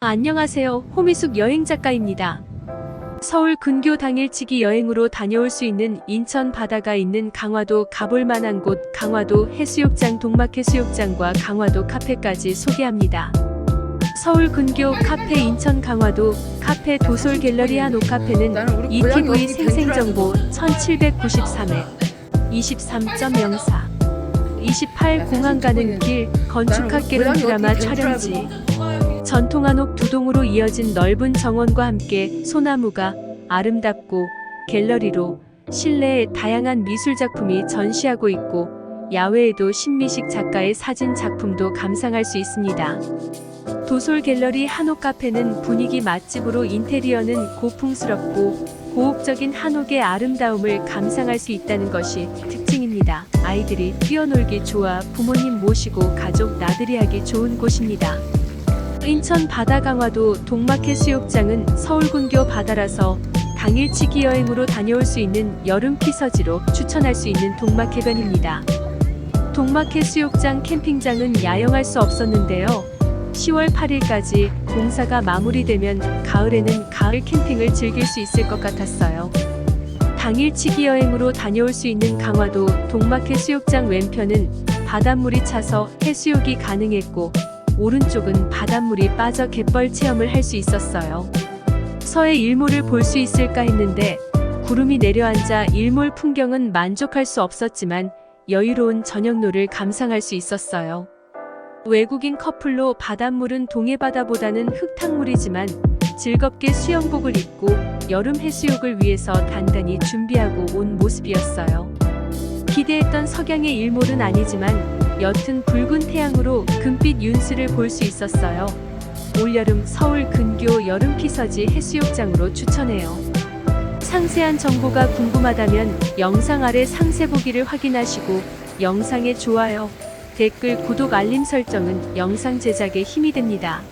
안녕하세요. 호미숙 여행작가입니다. 서울 근교 당일치기 여행으로 다녀올 수 있는 인천 바다가 있는 강화도 가볼 만한 곳 강화도 해수욕장 동막해수욕장과 강화도 카페까지 소개합니다. 서울 근교 카페 인천 강화도 카페 도솔 갤러리 한옥 카페는 ETV 생생정보 1793회 23.04 28 공항 가는 길 건축학개론 드라마 촬영지 전통 한 옥 두 동으로 이어진 넓은 정원과 함께 소나무가 아름답고 갤러리로 실내에 다양한 미술 작품이 전시하고 있고 야외에도 신미식 작가의 사진 작품도 감상할 수 있습니다. 도솔 갤러리 한옥 카페는 분위기 맛집으로 인테리어는 고풍스럽고 고혹적인 한옥의 아름다움을 감상할 수 있다는 것이 특징입니다. 아이들이 뛰어놀기 좋아 부모님 모시고 가족 나들이 하기 좋은 곳입니다. 인천 바다 강화도 동막해 수욕장은 서울군교 바다라서 당일치기 여행으로 다녀올 수 있는 여름 피서지로 추천할 수 있는 동막해변입니다. 동막해 수욕장 캠핑장은 야영할 수 없었는데요. 10월 8일까지 공사가 마무리되면 가을에는 가을 캠핑을 즐길 수 있을 것 같았어요. 당일치기 여행으로 다녀올 수 있는 강화도 동막해 수욕장 왼편은 바닷물이 차서 해수욕이 가능했고 오른쪽은 바닷물이 빠져 갯벌 체험을 할 수 있었어요. 서해 일몰을 볼 수 있을까 했는데 구름이 내려앉아 일몰 풍경은 만족할 수 없었지만 여유로운 저녁노를 감상할 수 있었어요. 외국인 커플로 바닷물은 동해바다보다는 흙탕물이지만 즐겁게 수영복을 입고 여름 해수욕을 위해서 단단히 준비하고 온 모습이었어요. 기대했던 석양의 일몰은 아니지만 옅은 붉은 태양으로 금빛 윤수를 볼 수 있었어요. 올여름 서울 근교 여름 피서지 해수욕장으로 추천해요. 상세한 정보가 궁금하다면 영상 아래 상세 보기를 확인하시고 영상에 좋아요, 댓글, 구독, 알림 설정은 영상 제작에 힘이 됩니다.